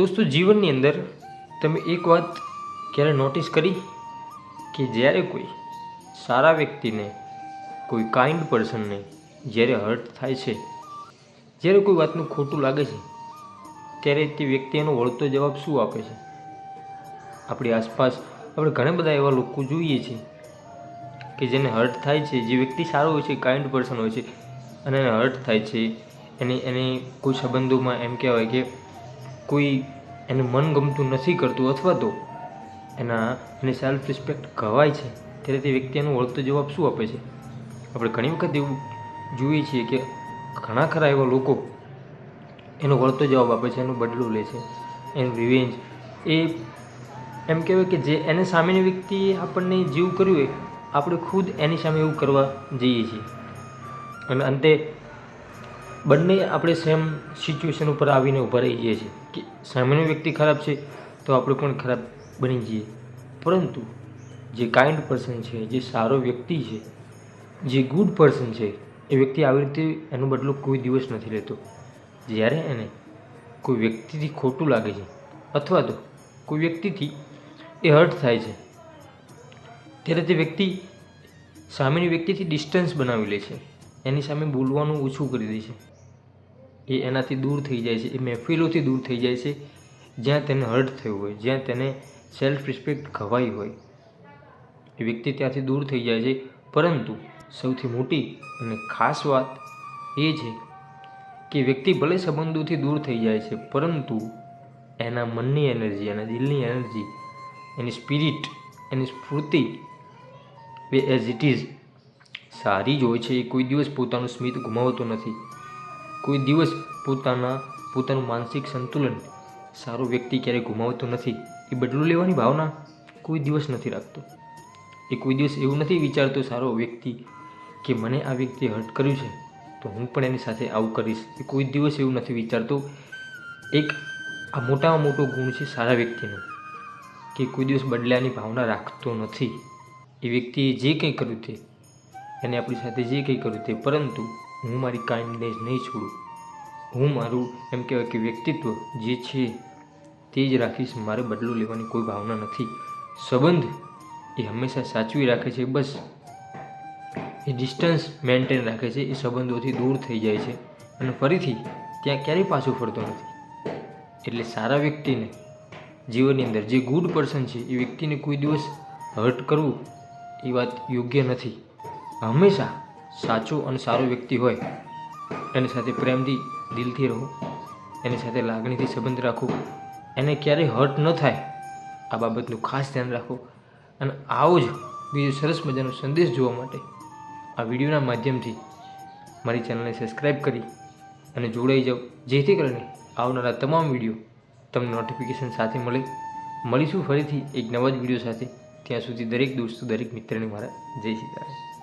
દોસ્તો, જીવનની અંદર તમે એક વાત ક્યારે નોટિસ કરી કે જ્યારે કોઈ સારા વ્યક્તિને, કોઈ કાઇન્ડ પર્સનને જ્યારે હર્ટ થાય છે, જ્યારે કોઈ વાતનું ખોટું લાગે છે, ત્યારે તે વ્યક્તિ એનો વળતો જવાબ શું આપે છે? આપણી આસપાસ આપણે ઘણા બધા એવા લોકો જોઈએ છીએ કે જેને હર્ટ થાય છે, જે વ્યક્તિ સારો હોય છે કાઇન્ડ પર્સન હોય છે, અને એને હર્ટ થાય છે, એને એને કોઈ સંબંધોમાં એમ કહેવાય કે કોઈ એને મનગમતું નથી કરતું અથવા તો એના એને સેલ્ફ રિસ્પેક્ટ ઘવાય છે, ત્યારે તે વ્યક્તિ એનો વળતો જવાબ શું આપે છે? આપણે ઘણી વખત એવું જોઈએ છીએ કે ઘણા ખરા એવા લોકો એનો વળતો જવાબ આપે છે, એનો બદલો લે છે, એનું રિવેન્જ એ એમ કહેવાય કે જે એને સામેની વ્યક્તિએ આપણને જેવું કર્યું હોય, આપણે ખુદ એની સામે એવું કરવા જઈએ છીએ. અને અંતે બંને આપણે સેમ સિચ્યુએશન ઉપર આવીને ઊભા રહી જઈએ છીએ. કે સામેનો વ્યક્તિ ખરાબ છે, તો આપણે પણ ખરાબ બની જઈએ. પરંતુ જે કાઇન્ડ પર્સન છે, જે સારો વ્યક્તિ છે, જે ગુડ પર્સન છે, એ વ્યક્તિ આવી રીતે એનો બદલો કોઈ દિવસ નથી લેતો. જ્યારે એને કોઈ વ્યક્તિથી ખોટું લાગે છે, અથવા તો કોઈ વ્યક્તિથી એ હર્ટ થાય છે, ત્યારે તે વ્યક્તિ સામેની વ્યક્તિથી ડિસ્ટન્સ બનાવી લે છે. એની સામે બોલવાનું ઓછું કરી દે છે. એ એનાથી દૂર થઈ જાય છે. એ મહેફિલોથી દૂર થઈ જાય છે. જ્યાં તેને હર્ટ થયું હોય, જ્યાં તેને સેલ્ફ રિસ્પેક્ટ ખવાઈ હોય. એ વ્યક્તિ ત્યાંથી દૂર થઈ જાય છે. પરંતુ સૌથી મોટી અને ખાસ વાત એ છે કે વ્યક્તિ ભલે સંબંધોથી દૂર થઈ જાય છે, પરંતુ એના મનની એનર્જી, એના દિલની એનર્જી, એની સ્પિરિટ એની સ્ફૂર્તિ એ એઝ ઇટ ઇઝ સારી જ હોય છે. એ કોઈ દિવસ પોતાનું સ્મિત ગુમાવતો નથી. કોઈ દિવસ પોતાના, પોતાનું માનસિક સંતુલન સારો વ્યક્તિ ક્યારેય ગુમાવતો નથી, એ બદલું લેવાની ભાવના કોઈ દિવસ નથી રાખતો. એ કોઈ દિવસ એવું નથી વિચારતો સારો વ્યક્તિ કે મને આ વ્યક્તિએ હર્ટ કર્યું છે, તો હું પણ એની સાથે આવું કરીશ. એ કોઈ દિવસ એવું નથી વિચારતો. એક આ મોટામાં મોટો ગુણ છે સારા વ્યક્તિનો, કે કોઈ દિવસ બદલાની ભાવના રાખતો નથી. એ વ્યક્તિએ જે કંઈ કર્યું તે, એને આપણી સાથે જે કંઈ કર્યું તે, પરંતુ હું મારી કાઇન્ડનેસ નહીં છોડું. હું મારું એમ કહેવાય કે વ્યક્તિત્વ જે છે તે જ રાખીશ. મારે બદલો લેવાની કોઈ ભાવના નથી. સંબંધ એ હંમેશા સાચવી રાખે છે. બસ. એ ડિસ્ટન્સ મેન્ટેન રાખે છે. એ સંબંધોથી દૂર થઈ જાય છે. અને ફરીથી ત્યાં ક્યારેય પાછું ફરતો નથી. એટલે સારા વ્યક્તિને જીવનની અંદર જે ગુડ પર્સન છે, એ વ્યક્તિને કોઈ દિવસ હર્ટ કરવું એ વાત યોગ્ય નથી. હંમેશા સાચો અને સારો વ્યક્તિ હોય, એની સાથે પ્રેમથી દિલથી રહો, એની સાથે લાગણીથી સંબંધ રાખો, એને ક્યારેય હર્ટ ન થાય, આ બાબતનું ખાસ ધ્યાન રાખો અને આવો જ બીજો સરસ મજાનો સંદેશ જોવા માટે આ વિડીયોના માધ્યમથી મારી ચેનલને સબસ્ક્રાઈબ કરી અને જોડાઈ જાઓ. જેથી કરીને આવનારા તમામ વીડિયો તમને નોટિફિકેશન સાથે મળે. મળીશું ફરીથી એક નવા જ વીડિયો સાથે. ત્યાં સુધી દરેક દોસ્તો, દરેક મિત્રને મારા જય સીતારામ